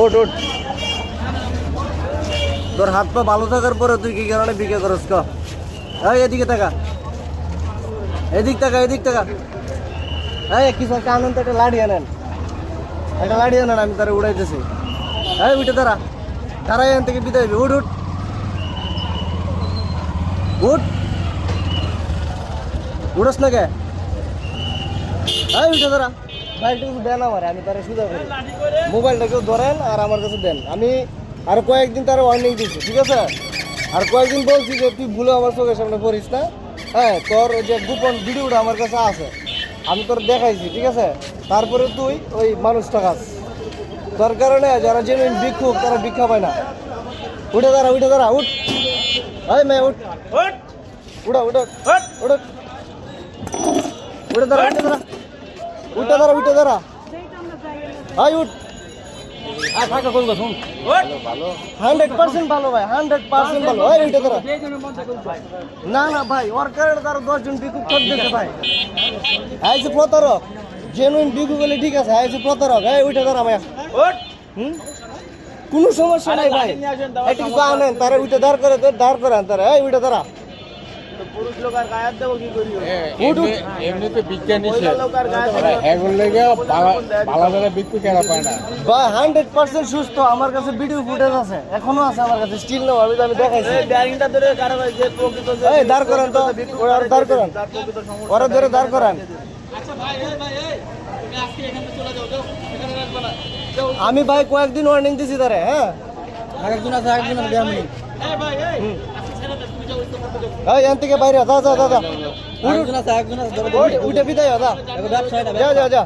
ওট ওট তোর হাত পা ভালো থাকার পরে তুই কি কারণে বিকে করস, ক? এই, এদিকে টাকা এদিক টাকা এদিক টাকা এই, কিছু একটা আনন্দ, একটা লাড়ি আনেন। একটা লাড়ি আনেন, আমি তারা উড়াইতেছি। এই, উঠে দাঁড়া। দাঁড়া এখান থেকে বিদায় হবি। উঠ উঠ। উঠ। উড়স না কে? এই, উঠে মোবাইলটা কিছু দেন আমার আমি তারা সুযোগ করি। মোবাইলটা কেউ ধরেন আর আমার কাছে দেন। আমি আর কয়েকদিন তারা ওয়ার্নিং দিচ্ছি ঠিক আছে? আর কয়েকদিন বলছি যে তুই ভুলে আমার চোখের সামনে পড়িস না। হ্যাঁ তোর ওই যে গোপন ভিডিওটা আমার কাছে আছে। আমি তোর দেখাইছি ঠিক আছে? তারপরে তুই ওই মানুষটা খাস। তোর কারণে যারা জেনুইন ভিক্ষুক তারা ভিক্ষা পায় না। উঠে দাঁড়া উঠে দাঁড়া উঠ। এই মেয়ে উঠ উঠা। উঠা। উঠা। উঠে দাঁড়া উঠে দাঁড়া। উঠে দাঁড়া উঠে দাঁড়া। আয় উঠ। আর থাকা কোন কথা শুন হান্ড্রেড পার্সেন্ট ভালো ভাই হান্ড্রেড পার্সেন্ট ভালো। এই উঠে দাঁড়া। না না ভাই ওর কারণে তার দশজন বিকুক করতেছে ভাই। এই যে প্রতারক জেনুইন বিকুক হলে ঠিক আছে। এই যে প্রতারক এই উঠে দাঁড়া ভাই হুম? কোনো সমস্যা নাই ভাই। একটু কিছু আনেন তারা উঠে দাঁড় করে দাঁড় করেন তারা। এই উঠে দাঁড়া। এমনিতে বিজ্ঞানী মহিলা লোক আর গায়ে হ্যাগুলো লেগে ভালো করে বিক্রি করা পায় না? বা হান্ড্রেড পার্সেন্ট সুস্থ। আমার কাছে ভিডিও ফুটেজ আছে। এখনও আছে আমার কাছে। স্টিল আমি তো দেখাইছি। দাঁড় করান তো। ওরা আর দাঁড় করান। ওরা ধরে দাঁড় করান। আমি ভাই কয়েকদিন ওয়ার্নিং দিছি তারে হ্যাঁ? আরেকজন আছে আরেকজন আছে আমি এই এখান থেকে বাইরে যা যা যা যা। উঠ, বিদায় যা যা যা।